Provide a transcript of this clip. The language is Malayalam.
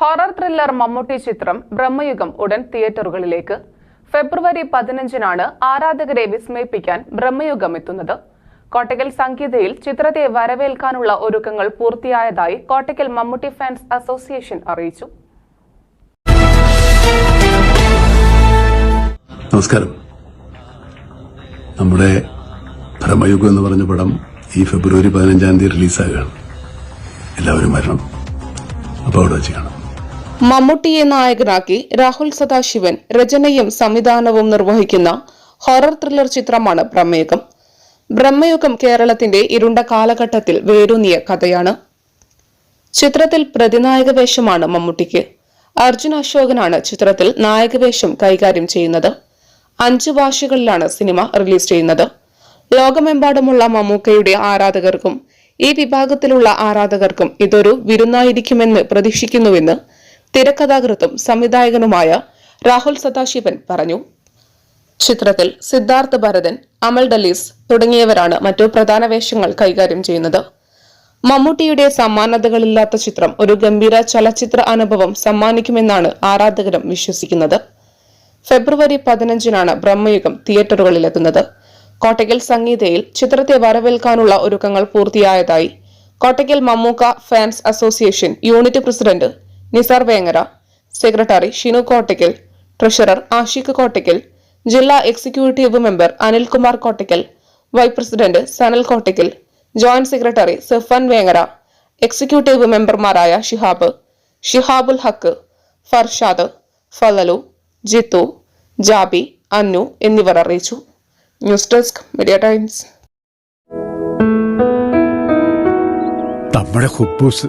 ഹൊറർ ത്രില്ലർ മമ്മൂട്ടി ചിത്രം ബ്രഹ്മയുഗം ഉടൻ തിയേറ്ററുകളിലേക്ക്. ഫെബ്രുവരി പതിനഞ്ചിനാണ് ആരാധകരെ വിസ്മയിപ്പിക്കാൻ ബ്രഹ്മയുഗം എത്തുന്നത്. കോട്ടയ്ക്കൽ സംഗീതയിൽ ചിത്രത്തെ വരവേൽക്കാനുള്ള ഒരുക്കങ്ങൾ പൂർത്തിയായതായി കോട്ടയ്ക്കൽ മമ്മൂട്ടി ഫാൻസ് അസോസിയേഷൻ അറിയിച്ചു. നമസ്കാരം. നമ്മുടെ ഭ്രമയുഗം എന്ന് പറഞ്ഞ പടം ഈ ഫെബ്രുവരി പതിനഞ്ചാം തീയതി റിലീസാകുകയാണ്. എല്ലാവരും വരണം. അപ്പോൾ അവിടെ വെച്ച് കാണാം. മമ്മൂട്ടിയെ നായകനാക്കി രാഹുൽ സദാശിവൻ രചനയും സംവിധാനവും നിർവഹിക്കുന്ന ഹൊറർ ത്രില്ലർ ചിത്രമാണ് ബ്രഹ്മയുഗം. ബ്രഹ്മയുഗം കേരളത്തിന്റെ ഇരുണ്ട കാലഘട്ടത്തിൽ വേരൂന്നിയ കഥയാണ്. ചിത്രത്തിൽ പ്രതിനായക വേഷമാണ് മമ്മൂട്ടിക്ക്. അർജുൻ അശോകനാണ് ചിത്രത്തിൽ നായകവേഷം കൈകാര്യം ചെയ്യുന്നത്. അഞ്ച് ഭാഷകളിലാണ് സിനിമ റിലീസ് ചെയ്യുന്നത്. ലോകമെമ്പാടുമുള്ള മമ്മൂക്കയുടെ ആരാധകർക്കും ഈ വിഭാഗത്തിലുള്ള ആരാധകർക്കും ഇതൊരു വിരുന്നായിരിക്കുമെന്ന് പ്രതീക്ഷിക്കുന്നുവെന്ന് തിരക്കഥാകൃത്തും സംവിധായകനുമായ രാഹുൽ സദാശിവൻ പറഞ്ഞു. ചിത്രത്തിൽ സിദ്ധാർത്ഥ ഭരതൻ അമൽ ഡലീസ് തുടങ്ങിയവരാണ് മറ്റു പ്രധാന വേഷങ്ങൾ കൈകാര്യം ചെയ്യുന്നത്. മമ്മൂട്ടിയുടെ സമ്മാനതകളില്ലാത്ത ചിത്രം ഒരു ഗംഭീര ചലച്ചിത്ര അനുഭവം സമ്മാനിക്കുമെന്നാണ് ആരാധകരും വിശ്വസിക്കുന്നത്. ഫെബ്രുവരി പതിനഞ്ചിനാണ് ബ്രഹ്മയുഗം തിയേറ്ററുകളിലെത്തുന്നത്. കോട്ടയ്ക്കൽ സംഗീതയിൽ ചിത്രത്തെ വരവേൽക്കാനുള്ള ഒരുക്കങ്ങൾ പൂർത്തിയായതായി. Kottakkal Mammukka fans association unit president Nisar Vengara secretary Shinu Kottakkal treasurer Ashiq Kottakkal ജില്ലാ executive member Anilkumar Kottakkal vice president Sanal Kottakkal joint secretary Sefan Vengara executive മെമ്പർമാരായ ഷിഹാബ് ഷിഹാബുൽ ഹക്ക് ഫർഷാദ് ഫലലു ജിത്തു ജാബി അന്നു എന്നിവർ അറിയിച്ചു. News desk Media Times. നമ്മുടെ കുബൂസ്